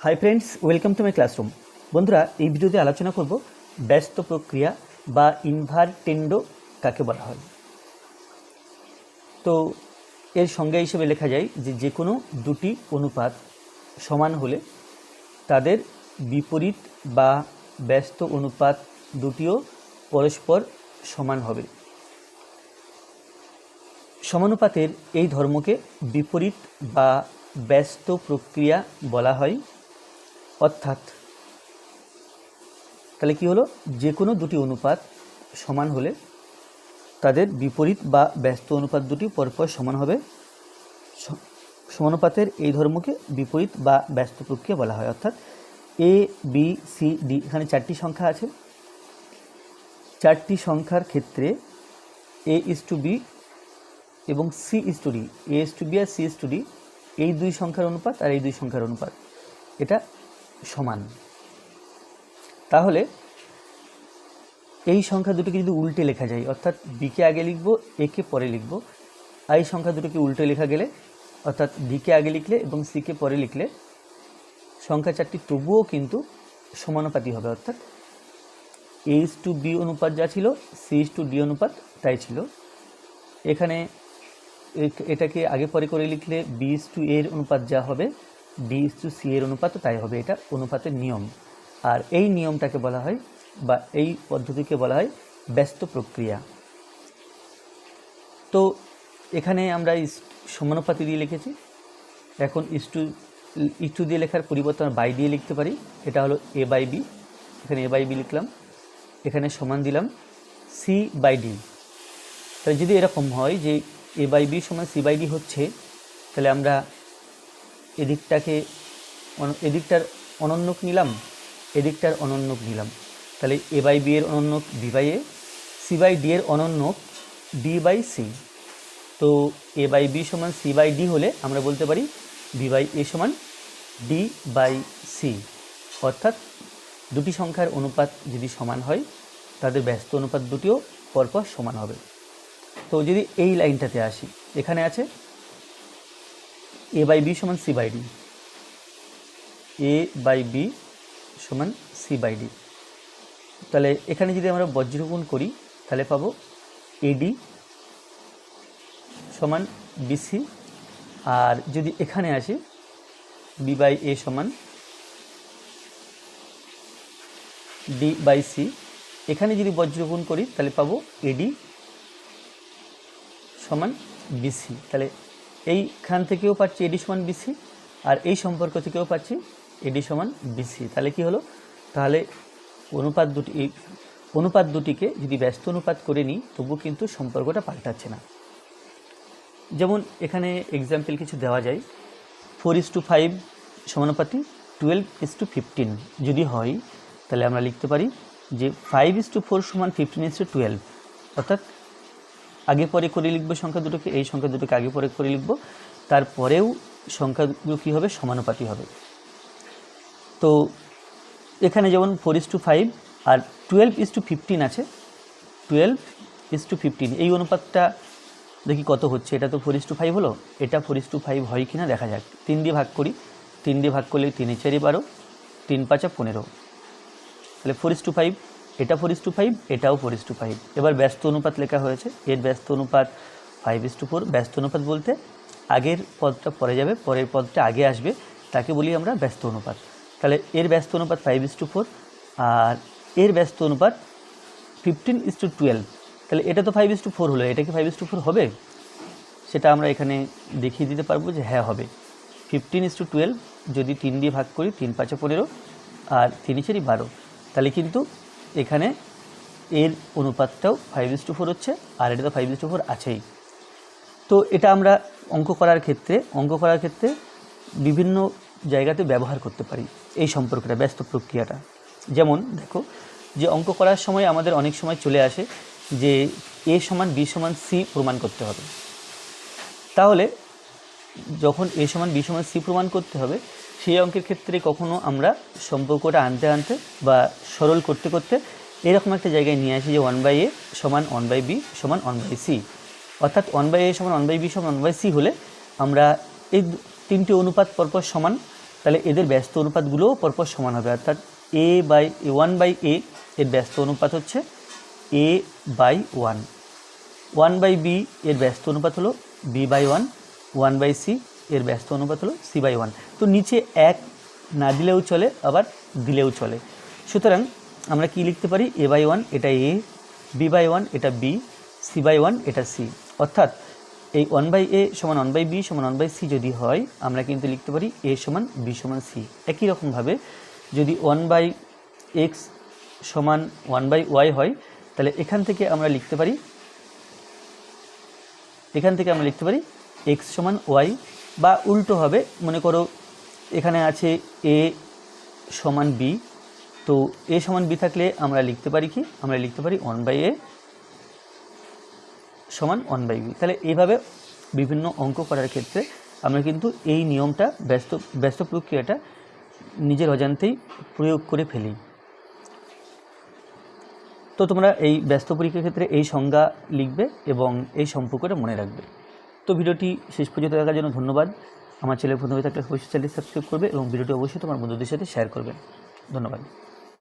Hi friends welcome to my classroom বন্ধুরা, এই ভিডিওতে আলোচনা করব ব্যস্ত প্রক্রিয়া বা ইনভারটেন্ডো কাকে বলা হয়। তো, এর সংজ্ঞা হিসেবে লেখা যায় যে যে কোনো দুটি অনুপাত সমান হলে তাদের বিপরীত বা ব্যস্ত অনুপাত দুটিও পরস্পর সমান হবে। সমানুপাতের এই ধর্মকে বিপরীত বা ব্যস্ত প্রক্রিয়া বলা হয়। অর্থাৎ, তাহলে কি হলো? যে কোনো দুটি অনুপাত সমান হলে তাদের বিপরীত বা ব্যস্ত অনুপাত দুটি পরপর সমান হবে। সমানুপাতের এই ধর্মকে বিপরীত বা ব্যস্ত প্রক্রিয়া বলা হয়। অর্থাৎ এ বি সি ডি এখানে চারটি সংখ্যা আছে। চারটি সংখ্যার ক্ষেত্রে এ ইস টু বি এবং C is to D A is to B R C is to D এই দুই সংখ্যার অনুপাত আর এই দুই সংখ্যার অনুপাত। এটা সমান। তাহলে এই সংখ্যা দুটোকে যদি উল্টে লেখা যায়, অর্থাৎ বিকে আগে লিখব একে পরে লিখব, আর এই সংখ্যা দুটোকে উল্টে লেখা গেলে, অর্থাৎ ডিকে আগে লিখলে এবং সিকে পরে লিখলে, সংখ্যা চারটি তবুও কিন্তু সমানুপাতি হবে, অর্থাৎ এইচ টু বি অনুপাত যা ছিল সি টু ডি অনুপাত তাই ছিল। এখানে এটাকে আগে পরে করে লিখলে বি ইস টু এর অনুপাত যা হবে ডি টু সি এর অনুপাতও তাই হবে এটা অনুপাতের নিয়ম। আর এই নিয়মটাকে বলা হয়, বা এই পদ্ধতিকে বলা হয় ব্যস্ত প্রক্রিয়া। তো এখানে আমরা সমানুপাতি দিয়ে লিখেছি। এখন ইস্টু ইস্টু দিয়ে লেখার পরিবর্তে আমরা বাই দিয়ে লিখতে পারি। এটা হলো এ বাই বি এখানে এ বাই বি লিখলাম। এখানে সমান দিলাম সি বাই ডি তাহলে যদি এরকম হয় যে এ বাই বি সমান সি বাই ডি হচ্ছে, তাহলে আমরা এদিকটাকে এদিকটার অনন্যক নিলাম, এদিকটার অনন্যক নিলাম। তাহলে এ বাই বি এর অনন্যক, B by A, C by D এর অনন্যক, ডি বাই সি। তো এ বাই বি সমান সি বাই ডি হলে আমরা বলতে পারি বি বাই এ সমান ডি বাই সি। অর্থাৎ দুটি সংখ্যার অনুপাত যদি সমান হয়, তাদের ব্যস্ত অনুপাত দুটিও পরপর সমান হবে। তো যদি এই লাইনটাতে আসি, এখানে আছে এ বাই বি সমান C by D A by B সমান সি বাই ডি তাহলে এখানে যদি আমরা বজ্রগুণ করি, তাহলে পাবো এডি সমান বিসি আর যদি এখানে আসি বি বাই এ সমান ডি বাই সি এখানে যদি বজ্রগুণ করি, তাহলে পাবো এডি সমান বিসি তাহলে এইখান থেকেও পাচ্ছি এডি সমান বিসি আর এই সম্পর্ক থেকেও পাচ্ছি এডি সমান বিসি। তাহলে কি হলো? তাহলে অনুপাত দুটি অনুপাত দুটিকে যদি ব্যস্ত অনুপাত করে নিই, তবু কিন্তু সম্পর্কটা পাল্টাচ্ছে না। যেমন এখানে এক্সাম্পল কিছু দেওয়া যায়। ফোর ইস টু ফাইভ সমানুপাতি টুয়েলভ ইস টু ফিফটিন যদি হয়, তাহলে আমরা লিখতে পারি যে ফাইভ ইস টু ফোর সমান ফিফটিন ইস টু টুয়েলভ অর্থাৎ আগে পরে করে লিখব সংখ্যা দুটোকে, এই সংখ্যা দুটোকে আগে পরে করে লিখব। তারপরেও সংখ্যাগুলো কী হবে? সমানুপাতি হবে। তো এখানে যেমন ফোর ইস টু ফাইভ আর টুয়েলভ ইস টু ফিফটিন আছে। টুয়েলভ ইস টু ফিফটিন এই অনুপাতটা দেখি কত হচ্ছে। এটা তো ফোর ইস টু ফাইভ হলো। এটা ফোর ইস টু ফাইভ হয় কি না দেখা যাক। তিন দিয়ে ভাগ করি। তিন দিয়ে ভাগ করলে তিনে চারি বারো। তিন পাঁচা পনেরো। তাহলে ফোর ইস টু ফাইভ এটা ফোর ইস টু ফাইভ এটাও ফোর ইস টু ফাইভ এবার ব্যস্ত অনুপাত লেখা হয়েছে, এর ব্যস্ত অনুপাত ফাইভ ইস টু ফোর ব্যস্ত অনুপাত বলতে আগের পদটা পরে যাবে, পরের পদটা আগে আসবে, তাকে বলি আমরা ব্যস্ত অনুপাত। তাহলে এর ব্যস্ত অনুপাত ফাইভ ইস টু ফোর আর এর ব্যস্ত অনুপাত ফিফটিন ইস টু টুয়েলভ তাহলে এটা তো ফাইভ ইস টু ফোর হলো, এটা কি ফাইভ ইস টু ফোর হবে? সেটা আমরা এখানে দেখিয়ে দিতে পারব যে হ্যাঁ হবে। ফিফটিন ইস টু টুয়েলভ যদি তিন দিয়ে ভাগ করি, তিন পাঁচে পনেরো, আর তিন চারি বারো। তাহলে কিন্তু এখানে এর অনুপাতটাও ফাইভ ইস টু ফোর হচ্ছে, আর এটা তো ফাইভ ইস টু ফোর আছেই। তো এটা আমরা অঙ্ক করার ক্ষেত্রে, অঙ্ক করার ক্ষেত্রে বিভিন্ন জায়গাতে ব্যবহার করতে পারি এই সম্পর্কটা, ব্যস্ত প্রক্রিয়াটা। যেমন দেখো, যে অঙ্ক করার সময় আমাদের অনেক সময় চলে আসে যে এ সমান বি সমান সি প্রমাণ করতে হবে। তাহলে যখন এ সমান বি সমান সি প্রমাণ করতে হবে সেই অঙ্কের ক্ষেত্রে কখনো আমরা সম্পর্কটা আনতে আনতে বা সরল করতে করতে এরকম একটা জায়গায় নিয়ে আসি যে ওয়ান বাই এ সমান ওয়ান বাই বি সমান ওয়ান বাই সি অর্থাৎ ওয়ান বাই এ সমান ওয়ান বাই বি সমান ওয়ান বাই সি হলে আমরা এই তিনটি অনুপাত পরপর সমান, তাহলে এদের ব্যস্ত অনুপাতগুলোও পরপর সমান হবে। অর্থাৎ A by one by A এর ব্যস্ত অনুপাত হচ্ছে A by one one by B এর ব্যস্ত অনুপাত হলো B by one one by C এর ব্যস্ত অনুপাত হলো সি বাই ওয়ান তো নিচে এক না দিলেও চলে, আবার দিলেও চলে। সুতরাং আমরা কি লিখতে পারি? এ বাই ওয়ান এটা এ বি বাই ওয়ান এটা বি সি বাই ওয়ান এটা সি অর্থাৎ এই ওয়ান বাই এ সমান ওয়ান বাই বি সমান ওয়ান বাই সি যদি হয়, আমরা কিন্তু লিখতে পারি এ সমান বি সমান সি একই রকমভাবে যদি ওয়ান বাই এক্স সমান ওয়ান বাই ওয়াই হয়, তাহলে এখান থেকে আমরা লিখতে পারি, এখান থেকে আমরা লিখতে পারি এক্স সমান ওয়াই বা উল্টো হবে। মনে করো এখানে আছে এ সমান বি তো এ সমান বি থাকলে আমরা লিখতে পারি কি? আমরা লিখতে পারি ওয়ান বাই এ সমান ওয়ান বাই বি তাহলে এইভাবে বিভিন্ন অঙ্ক করার ক্ষেত্রে আমরা কিন্তু এই নিয়মটা ব্যস্ত ব্যস্ত প্রক্রিয়াটা নিজের অজান্তেই প্রয়োগ করে ফেলি। তো তোমরা এই ব্যস্ত পরীক্ষার ক্ষেত্রে এই সংজ্ঞা লিখবে এবং এই সম্পর্কটা মনে রাখবে। তো ভিডিওটি শেষ পর্যন্ত দেখার জন্য ধন্যবাদ। আমার চ্যানেল প্রথমে থাকলে অবশ্যই চ্যানেল সাবস্ক্রাইব করবে এবং ভিডিওটি অবশ্যই তোমার বন্ধুদের সাথে শেয়ার করবে। ধন্যবাদ।